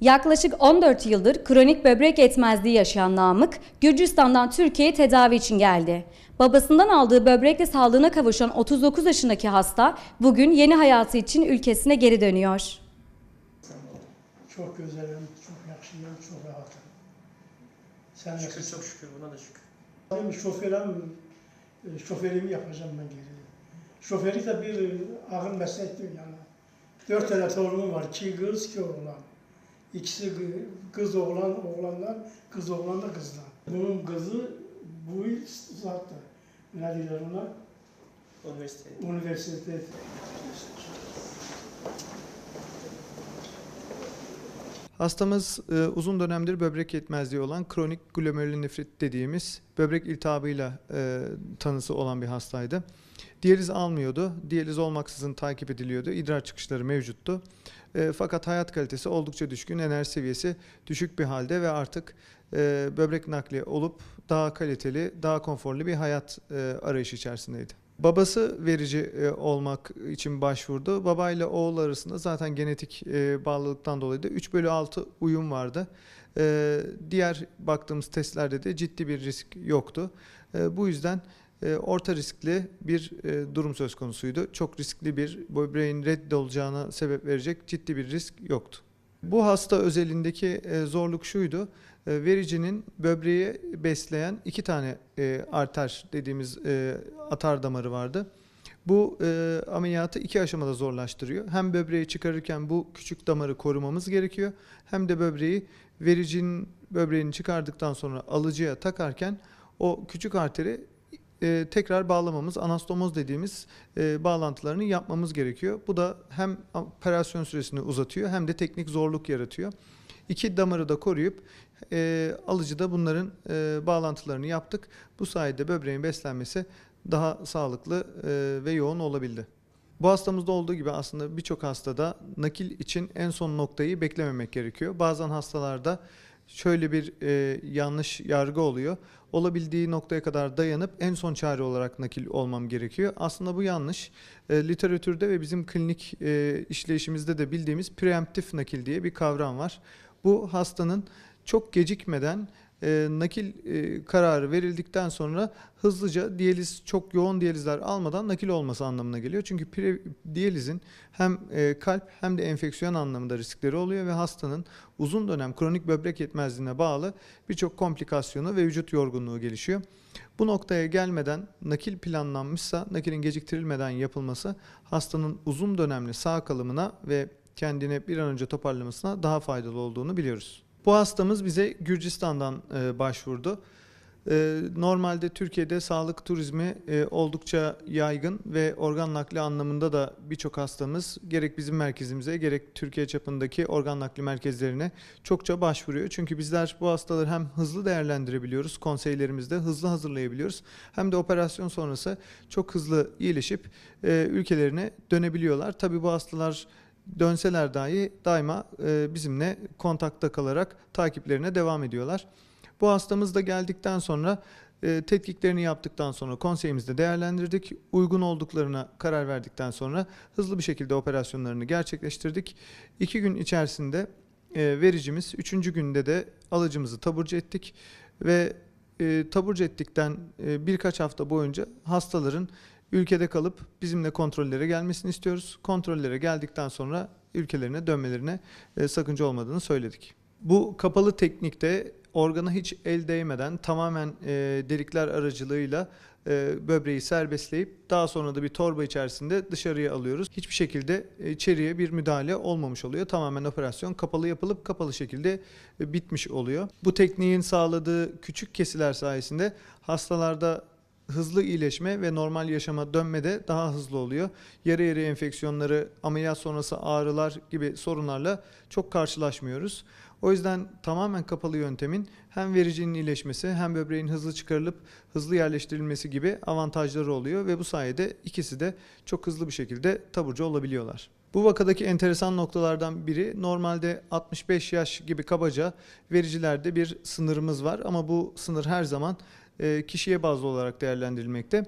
Yaklaşık 14 yıldır kronik böbrek yetmezliği yaşayan Namık, Gürcistan'dan Türkiye'ye tedavi için geldi. Babasından aldığı böbrekle sağlığına kavuşan 39 yaşındaki hasta bugün yeni hayatı için ülkesine geri dönüyor. Çok güzelim, çok yakışıyım, çok rahatım. Sen Şükür nasılsın? çok şükür buna da şükür. Benim şoförüm, e, şoförümü yapacağım ben geri. Şoförü de bir ağır meslek değil yani. Dört tane torunum var, iki kız, iki oğlan. İkisi kı- kız oğlan, oğlanlar, kız oğlan da kızlar. Bunun kızı bu yıl zaten, ne diyorlar ona, Üniversite. üniversite. Hastamız e, uzun dönemdir böbrek yetmezliği olan kronik glomerülonefrit dediğimiz böbrek iltihabıyla e, tanısı olan bir hastaydı. Diyaliz almıyordu. Diyaliz olmaksızın takip ediliyordu. İdrar çıkışları mevcuttu. E, fakat hayat kalitesi oldukça düşkün, enerji seviyesi düşük bir halde ve artık e, böbrek nakli olup daha kaliteli, daha konforlu bir hayat e, arayışı içerisindeydi. Babası verici e, olmak için başvurdu. Baba ile oğul arasında zaten genetik e, bağlılıktan dolayı da 3 bölü 6 uyum vardı. E, diğer baktığımız testlerde de ciddi bir risk yoktu. E, bu yüzden e, orta riskli bir e, durum söz konusuydu. Çok riskli bir böbreğin reddolacağına sebep verecek ciddi bir risk yoktu. Bu hasta özelindeki e, zorluk şuydu. E, vericinin böbreği besleyen iki tane arter dediğimiz atar damarı vardı. Bu e, ameliyatı iki aşamada zorlaştırıyor. Hem böbreği çıkarırken bu küçük damarı korumamız gerekiyor. Hem de böbreği vericinin böbreğini çıkardıktan sonra alıcıya takarken o küçük arteri e, tekrar bağlamamız, anastomoz dediğimiz e, bağlantılarını yapmamız gerekiyor. Bu da hem operasyon süresini uzatıyor hem de teknik zorluk yaratıyor. İki damarı da koruyup e, alıcıda bunların e, bağlantılarını yaptık. Bu sayede böbreğin beslenmesi daha sağlıklı e, ve yoğun olabildi. Bu hastamızda olduğu gibi aslında birçok hastada nakil için en son noktayı beklememek gerekiyor. Bazen hastalarda şöyle bir e, yanlış yargı oluyor. Olabildiği noktaya kadar dayanıp en son çare olarak nakil olmam gerekiyor. Aslında bu yanlış. E, literatürde ve bizim klinik e, işleyişimizde de bildiğimiz preemptif nakil diye bir kavram var. Bu hastanın çok gecikmeden e, nakil e, kararı verildikten sonra hızlıca diyaliz çok yoğun diyalizler almadan nakil olması anlamına geliyor. Çünkü pre, diyalizin hem e, kalp hem de enfeksiyon anlamında riskleri oluyor ve hastanın uzun dönem kronik böbrek yetmezliğine bağlı birçok komplikasyonu ve vücut yorgunluğu gelişiyor. Bu noktaya gelmeden nakil planlanmışsa nakilin geciktirilmeden yapılması hastanın uzun dönemli sağ kalımına ve kendine bir an önce toparlamasına daha faydalı olduğunu biliyoruz. Bu hastamız bize Gürcistan'dan e, başvurdu. E, normalde Türkiye'de sağlık turizmi e, oldukça yaygın ve organ nakli anlamında da birçok hastamız gerek bizim merkezimize gerek Türkiye çapındaki organ nakli merkezlerine çokça başvuruyor. Çünkü bizler bu hastaları hem hızlı değerlendirebiliyoruz, konseylerimizde hızlı hazırlayabiliyoruz hem de operasyon sonrası çok hızlı iyileşip e, ülkelerine dönebiliyorlar. Tabii bu hastalar dönseler dahi daima e, bizimle kontakta kalarak takiplerine devam ediyorlar. Bu hastamız da geldikten sonra e, tetkiklerini yaptıktan sonra konseyimizde değerlendirdik. Uygun olduklarına karar verdikten sonra hızlı bir şekilde operasyonlarını gerçekleştirdik. İki gün içerisinde e, vericimiz, üçüncü günde de alıcımızı taburcu ettik ve taburcu ettikten birkaç hafta boyunca hastaların ülkede kalıp bizimle kontrollere gelmesini istiyoruz. Kontrollere geldikten sonra ülkelerine dönmelerine e, sakınca olmadığını söyledik. Bu kapalı teknikte organa hiç el değmeden tamamen e, delikler aracılığıyla e, böbreği serbestleyip daha sonra da bir torba içerisinde dışarıya alıyoruz. Hiçbir şekilde içeriye bir müdahale olmamış oluyor. Tamamen operasyon kapalı yapılıp kapalı şekilde e, bitmiş oluyor. Bu tekniğin sağladığı küçük kesiler sayesinde hastalarda hızlı iyileşme ve normal yaşama dönme de daha hızlı oluyor. Yarı yarı enfeksiyonları, ameliyat sonrası ağrılar gibi sorunlarla çok karşılaşmıyoruz. O yüzden tamamen kapalı yöntemin hem vericinin iyileşmesi hem böbreğin hızlı çıkarılıp hızlı yerleştirilmesi gibi avantajları oluyor ve bu sayede ikisi de çok hızlı bir şekilde taburcu olabiliyorlar. Bu vakadaki enteresan noktalardan biri normalde 65 yaş gibi kabaca vericilerde bir sınırımız var ama bu sınır her zaman kişiye bazlı olarak değerlendirilmekte.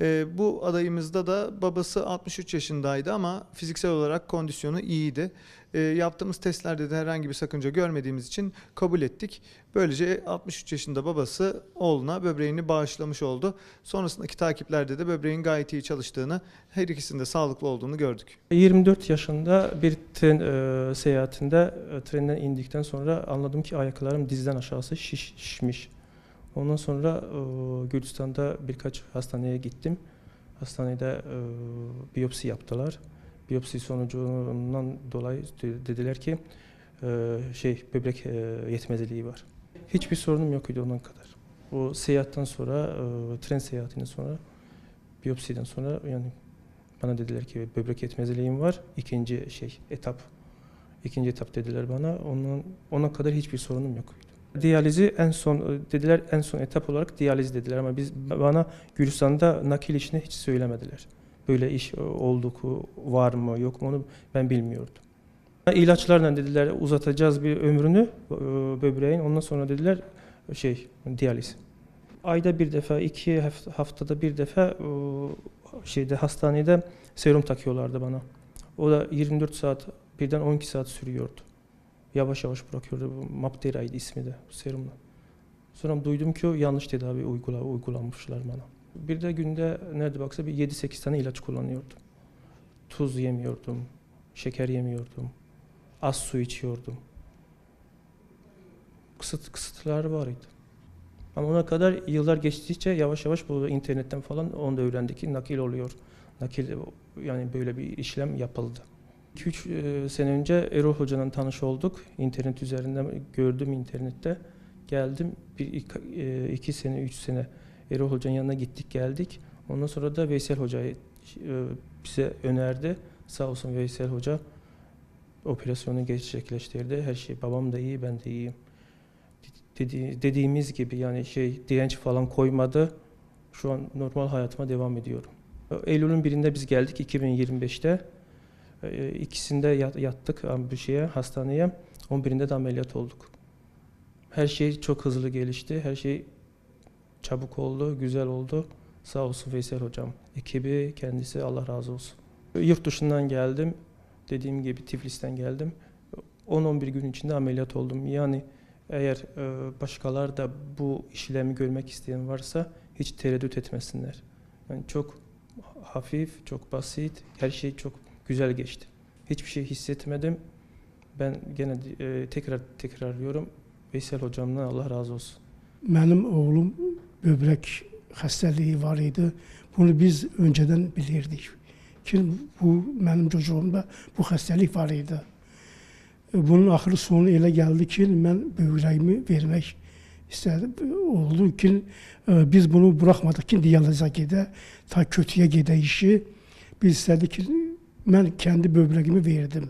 Ee, bu adayımızda da babası 63 yaşındaydı ama fiziksel olarak kondisyonu iyiydi. Ee, yaptığımız testlerde de herhangi bir sakınca görmediğimiz için kabul ettik. Böylece 63 yaşında babası oğluna böbreğini bağışlamış oldu. Sonrasındaki takiplerde de böbreğin gayet iyi çalıştığını, her ikisinde sağlıklı olduğunu gördük. 24 yaşında bir tren e, seyahatinde e, trenden indikten sonra anladım ki ayaklarım dizden aşağısı şiş, şişmiş. Ondan sonra e, Gürcistan'da birkaç hastaneye gittim. Hastanede e, biyopsi yaptılar. Biyopsi sonucundan dolayı de- dediler ki e, şey böbrek e, yetmezliği var. Hiçbir sorunum yok idi ondan kadar. O seyahatten sonra, e, tren seyahatinden sonra, biyopsiden sonra yani bana dediler ki böbrek yetmezliğim var. İkinci şey etap. İkinci etap dediler bana. Onun ona kadar hiçbir sorunum yok. Diyalizi en son dediler en son etap olarak diyaliz dediler ama biz bana Gürcistan'da nakil işini hiç söylemediler. Böyle iş olduk var mı yok mu onu ben bilmiyordum. İlaçlarla dediler uzatacağız bir ömrünü e, böbreğin. Ondan sonra dediler şey diyaliz. Ayda bir defa, iki haft- haftada bir defa e, şeyde hastanede serum takıyorlardı bana. O da 24 saat birden 12 saat sürüyordu. Yavaş yavaş bırakıyordu. Maptera'ydı ismi de serumla. Sonra duydum ki yanlış tedavi uygula, uygulanmışlar bana. Bir de günde nerede baksa bir 7-8 tane ilaç kullanıyordum. Tuz yemiyordum, şeker yemiyordum, az su içiyordum. Kısıt, kısıtlar var idi. Ama ona kadar yıllar geçtikçe yavaş yavaş bu internetten falan onu da öğrendik ki nakil oluyor. Nakil yani böyle bir işlem yapıldı. 2-3 sene önce Erol Hoca'nın tanış olduk. İnternet üzerinden gördüm internette. Geldim bir iki, e, iki sene, üç sene Erol Hoca'nın yanına gittik geldik. Ondan sonra da Veysel Hoca'yı e, bize önerdi. Sağ olsun Veysel Hoca operasyonu gerçekleştirdi. Her şey babam da iyi, ben de iyiyim. Dedi, dediğimiz gibi yani şey direnç falan koymadı. Şu an normal hayatıma devam ediyorum. Eylül'ün birinde biz geldik 2025'te. Ee, İkisinde yat- yattık am- bir şeye hastaneye. 11'inde de ameliyat olduk. Her şey çok hızlı gelişti. Her şey çabuk oldu, güzel oldu. Sağ olsun Veysel hocam. Ekibi kendisi Allah razı olsun. Yurt dışından geldim. Dediğim gibi Tiflis'ten geldim. 10-11 gün içinde ameliyat oldum. Yani eğer e, başkalar da bu işlemi görmek isteyen varsa hiç tereddüt etmesinler. Yani çok hafif, çok basit, her şey çok güzel geçti. Hiçbir şey hissetmedim. Ben gene e, tekrar tekrarlıyorum. Veysel hocamdan Allah razı olsun. Mənim oğlum böbrək xəstəliyi var idi. Bunu biz öncədən bilirdik. Ki bu mənim çocuğumda bu xəstəlik var idi. E, Bunun axırı sonu elə gəldi ki, mən böbrəyimi vermək istədim. Oldu ki, e, biz bunu buraxmadıq ki, diyaliza gedə, ta kötüyə gedə işi. Biz istədik ki, mən kəndi böbrəyimi verdim.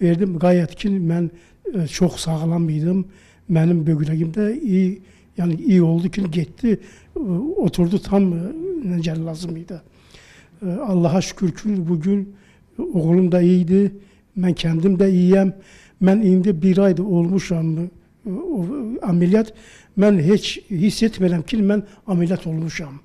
Verdim qayət ki, mən e, çox sağlam idim. Mənim böbrəyim də iyi, yəni iyi oldu ki, getdi, e, oturdu tam e, necə lazım idi. E, Allaha şükür ki, bugün oğlum da iyiydi, mən kendim də iyiyəm. Mən indi bir ayda olmuşam e, o, ameliyat. Mən heç hiss etmirəm ki, mən ameliyat olmuşam.